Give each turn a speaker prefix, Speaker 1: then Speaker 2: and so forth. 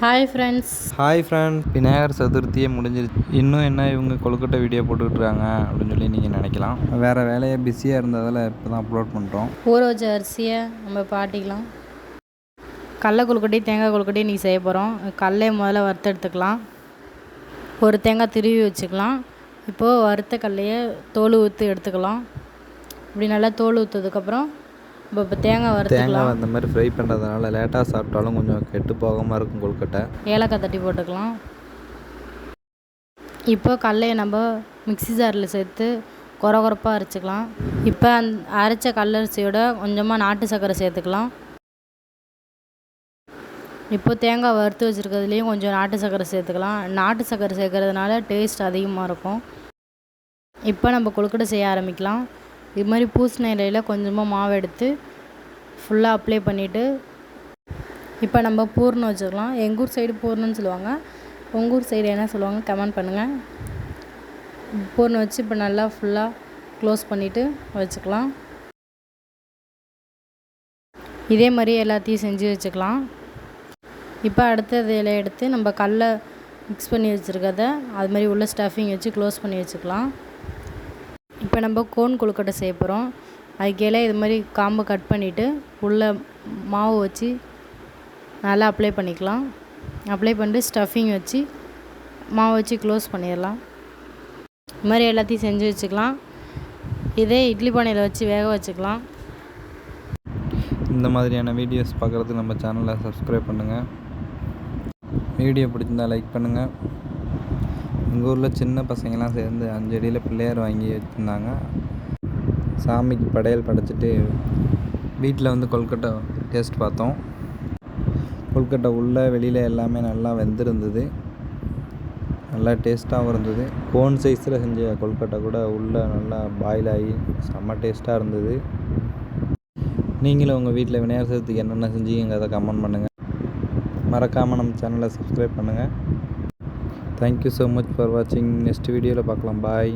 Speaker 1: Hi friends
Speaker 2: hi friend Vinayagar சதுர்த்தியே முடிஞ்சிருச்சு. இன்னும் என்ன இவங்க கொழுக்கட்டை வீடியோ போட்டுட்ருக்காங்க அப்படின்னு சொல்லி நீங்கள் நினைக்கலாம். வேறு வேலையை பிஸியாக இருந்ததால் இப்போ தான் அப்லோட் பண்ணுறோம்
Speaker 1: ஊற வச்ச அரிசியை நம்ம பாட்டிக்கலாம். கடல கொழுக்கட்டை தேங்காய் கொழுக்கட்டை நீ செய்ய போகிறோம் கடலையை முதல்ல வறுத்து எடுத்துக்கலாம். ஒரு தேங்காய் திருவி வச்சுக்கலாம். இப்போது வறுத்த கடலையை தோல் ஊற்றி எடுத்துக்கலாம். இப்படி நல்லா தோல் ஊற்றதுக்கப்புறம் இப்போ இப்போ தேங்காய் வறுத்துக்கலாம்.
Speaker 2: தேங்காய் அந்த மாதிரி ஃப்ரை பண்ணுறதுனால லேட்டாக சாப்பிட்டாலும் கொஞ்சம் கெட்டு போகாமல் இருக்கும் கொழுக்கட்டை.
Speaker 1: ஏலக்காய் தட்டி போட்டுக்கலாம். இப்போ கடலையை நம்ம மிக்ஸி ஜாரில் சேர்த்து கொர கொரப்பாக அரைச்சிக்கலாம். இப்போ அந் அரைச்ச கடலரிசியோட கொஞ்சமாக நாட்டு சர்க்கரை சேர்த்துக்கலாம். இப்போ தேங்காய் வறுத்து வச்சுருக்கிறதுலையும் கொஞ்சம் நாட்டு சர்க்கரை சேர்த்துக்கலாம். நாட்டு சர்க்கரை சேர்க்கறதுனால டேஸ்ட் அதிகமாக இருக்கும். இப்போ நம்ம கொழுக்கட்டை செய்ய ஆரம்பிக்கலாம். இது மாதிரி பூசின இலையில் கொஞ்சமாக மாவு எடுத்து ஃபுல்லாக அப்ளை பண்ணிவிட்டு இப்போ நம்ம பூர்ணம் வச்சுக்கலாம் எங்கள் ஊர் சைடு பூர்ணம்னு சொல்லுவாங்க. உங்கள் ஊர் சைடு என்ன சொல்லுவாங்க கமெண்ட் பண்ணுங்கள் பூர்ணம் வச்சு இப்போ நல்லா ஃபுல்லாக க்ளோஸ் பண்ணிவிட்டு வச்சுக்கலாம். இதே மாதிரி எல்லாத்தையும் செஞ்சு வச்சுக்கலாம். இப்போ அடுத்தது இலையை எடுத்து நம்ம கல்லை மிக்ஸ் பண்ணி வச்சுருக்கத அது மாதிரி உள்ள ஸ்டஃபிங் வச்சு க்ளோஸ் பண்ணி வச்சுக்கலாம். இப்போ நம்ம கோன் கொழுக்கட்டை செய்ய போகிறோம். அதுக்கு இது மாதிரி காம்பை கட் பண்ணிவிட்டு உள்ளே மாவு வச்சு நல்லா அப்ளை பண்ணிக்கலாம். அப்ளை பண்ணிட்டு ஸ்டஃபிங் வச்சு மாவு வச்சு க்ளோஸ் பண்ணிடலாம். இது மாதிரி எல்லாத்தையும் செஞ்சு வச்சுக்கலாம். இதே இட்லி பானையில் வச்சு வேக வச்சுக்கலாம்.
Speaker 2: இந்த மாதிரியான வீடியோஸ் பார்க்குறதுக்கு நம்ம சேனலை சப்ஸ்கிரைப் பண்ணுங்கள் வீடியோ பிடிச்சிருந்தா லைக் பண்ணுங்கள் எங்கள் ஊரில் சின்ன பசங்கள்லாம் சேர்ந்து அஞ்சடியில் பிள்ளையார் வாங்கி வச்சுருந்தாங்க. சாமிக்கு படையல் படைச்சிட்டு வீட்டில் வந்து கொல்கட்டை டேஸ்ட் பார்த்தோம். கொல்கட்டை உள்ளே வெளியில் எல்லாமே நல்லா வெந்திருந்தது. நல்லா டேஸ்ட்டாகவும் இருந்தது. கோன் சைஸில் செஞ்ச கொல்கட்டை கூட உள்ளே நல்லா பாயில் ஆகி செம்ம டேஸ்ட்டாக இருந்தது. நீங்களும் உங்கள் வீட்டில் விநாயகர் சதுர்த்திக்கு என்னென்ன செஞ்சீங்கிறத கமெண்ட் பண்ணுங்கள் மறக்காமல் நம்ம சேனலை சப்ஸ்கிரைப் பண்ணுங்கள் thank you so much for வாட்சிங் நெக்ஸ்ட் வீடியோவில் பார்க்கலாம். பாய்